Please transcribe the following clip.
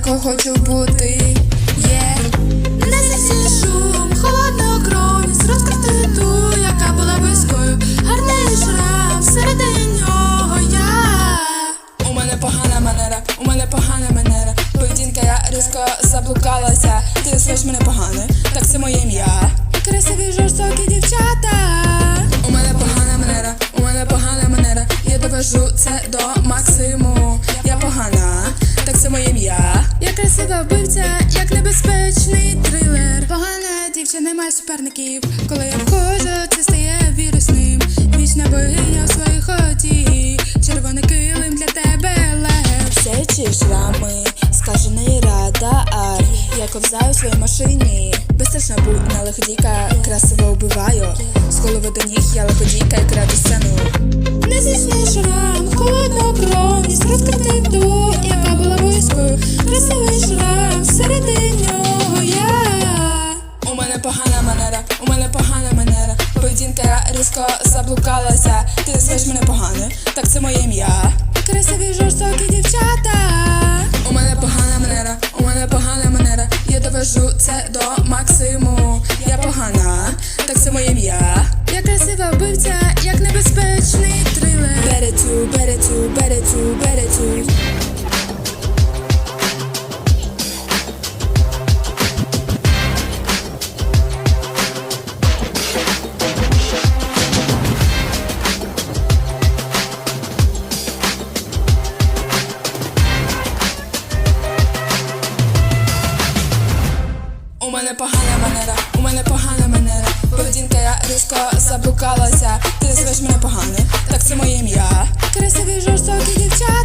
ким хочу бути. Є Несеться шум, холоднокровність, розкрити ту, яка була близькою. Гарний шрам, всередині нього я. У мене погана манера, у мене погана манера. Поведінка я різко заблукалася. Ти назвеш мене погане, так це моє ім'я. Красиві жорстокі дівчата. Немає суперників. Коли я входжу, це стає вірусним. Вічна богиня у своїй ході. Червоний килим для тебе лев. Сечі шрами, скажений радар. Я ковзаю в своїй машині. Безстрашна будь на лиходійка, красиво вбиваю. З голови до ніг я лиходійка і краду сцену. Несічний шрам, Різко заблукалася. Ти звеш мене погане, так це моє ім'я. Красиві жорстокі дівчата. У мене погана манера, у мене погана манера. Я довожу це до максимуму. Я погана, так це моє ім'я. Я красива вбивця, як небезпечний трилер. Беретю, беретю, мене погана манера, у мене погана манера. Поведінка я різко заблукалася. Ти звеш мене погане, так це моє ім'я. Красиві жорстокі дівчата.